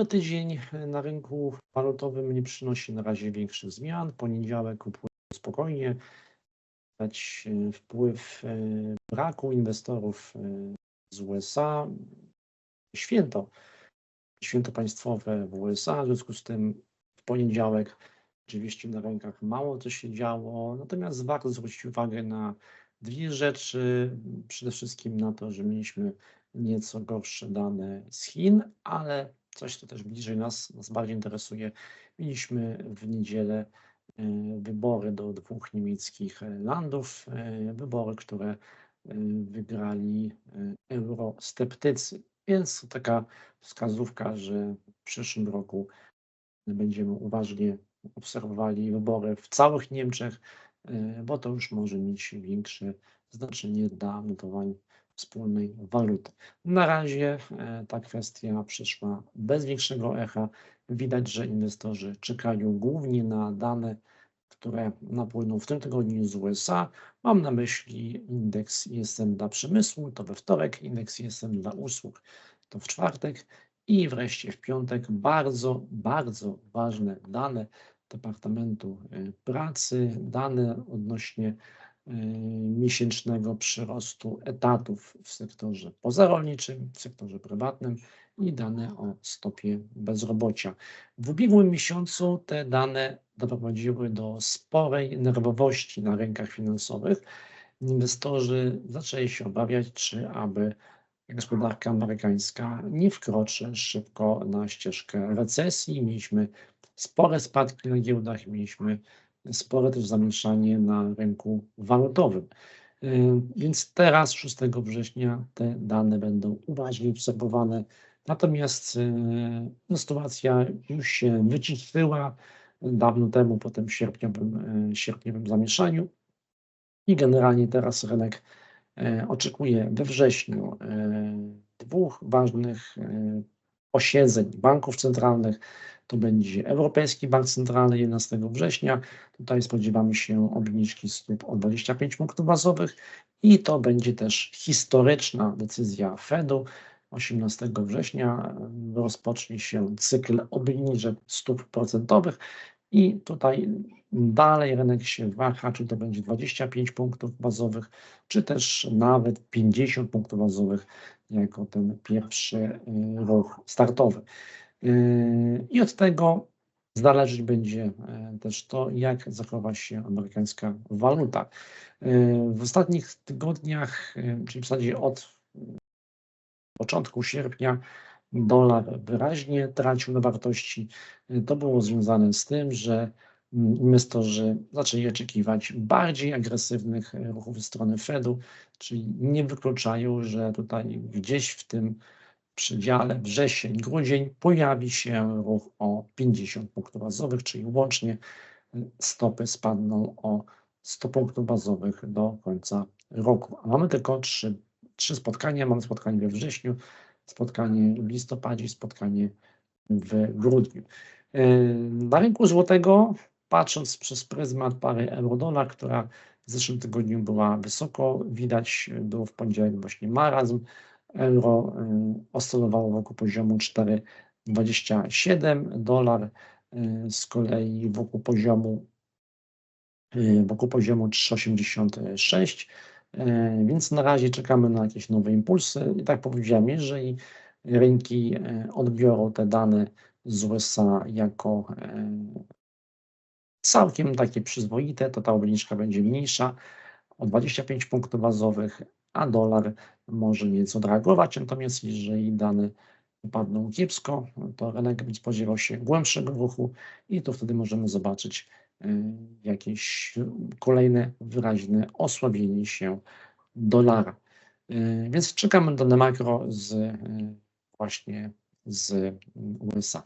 No tydzień na rynku walutowym nie przynosi na razie większych zmian. Poniedziałek upływał spokojnie. Widać e, wpływ e, braku inwestorów e, z USA. Święto, święto państwowe w USA, w związku z tym w poniedziałek oczywiście na rynkach mało co się działo, natomiast warto zwrócić uwagę na dwie rzeczy. Przede wszystkim na to, że mieliśmy nieco gorsze dane z Chin, ale coś, co też bliżej nas, nas bardziej interesuje. Mieliśmy w niedzielę e, wybory do dwóch niemieckich landów, e, wybory, które e, wygrali eurosceptycy. Więc to taka wskazówka, że w przyszłym roku będziemy uważnie obserwowali wybory w całych Niemczech, bo to już może mieć większe znaczenie dla notowań wspólnej waluty. Na razie e, ta kwestia przyszła bez większego echa. Widać, że inwestorzy czekają głównie na dane, które napłyną w tym tygodniu z USA. Mam na myśli indeks ISM dla przemysłu, to we wtorek, indeks ISM dla usług to w czwartek i wreszcie w piątek bardzo, bardzo ważne dane Departamentu e, Pracy, dane odnośnie miesięcznego przyrostu etatów w sektorze pozarolniczym, w sektorze prywatnym i dane o stopie bezrobocia. W ubiegłym miesiącu te dane doprowadziły do sporej nerwowości na rynkach finansowych. Inwestorzy zaczęli się obawiać, czy aby gospodarka amerykańska nie wkroczy szybko na ścieżkę recesji. Mieliśmy spore spadki na giełdach, mieliśmy spore też zamieszanie na rynku walutowym. Y, więc teraz, 6 września, te dane będą uważnie obserwowane. Natomiast y, no, sytuacja już się wyciszyła dawno temu po tym sierpniowym, y, sierpniowym zamieszaniu. I generalnie teraz rynek oczekuje we wrześniu dwóch ważnych posiedzeń banków centralnych. To będzie Europejski Bank Centralny 11 września. Tutaj spodziewamy się obniżki stóp o 25 punktów bazowych i to będzie też historyczna decyzja Fedu. 18 września rozpocznie się cykl obniżek stóp procentowych i tutaj dalej rynek się waha, czy to będzie 25 punktów bazowych, czy też nawet 50 punktów bazowych jako ten pierwszy y, ruch startowy. Y, I od tego zależeć będzie y, też to, jak zachowa się amerykańska waluta. W ostatnich tygodniach, czyli w zasadzie od początku sierpnia, dolar wyraźnie tracił na wartości. To było związane z tym, że inwestorzy zaczęli oczekiwać bardziej agresywnych ruchów ze strony Fedu, czyli nie wykluczają, że tutaj gdzieś w tym przedziale wrzesień, grudzień pojawi się ruch o 50 punktów bazowych, czyli łącznie stopy spadną o 100 punktów bazowych do końca roku. A mamy tylko trzy, trzy spotkania. Mamy spotkanie we wrześniu, spotkanie w listopadzie, spotkanie w grudniu. Na rynku złotego patrząc przez pryzmat pary euro-dolar, która w zeszłym tygodniu była wysoko, widać było w poniedziałek właśnie marazm. Euro y, oscylowało wokół poziomu 4,27, dolar z kolei wokół poziomu wokół poziomu 3,86, więc na razie czekamy na jakieś nowe impulsy. I tak powiedziałem, jeżeli rynki odbiorą te dane z USA jako całkiem takie przyzwoite, to ta obniżka będzie mniejsza o 25 punktów bazowych, a dolar może nieco odreagować. Natomiast jeżeli dane wypadną kiepsko, to rynek będzie spodziewał się głębszego ruchu i to wtedy możemy zobaczyć y, jakieś kolejne wyraźne osłabienie się dolara. Y, więc czekamy do makro z y, właśnie z USA.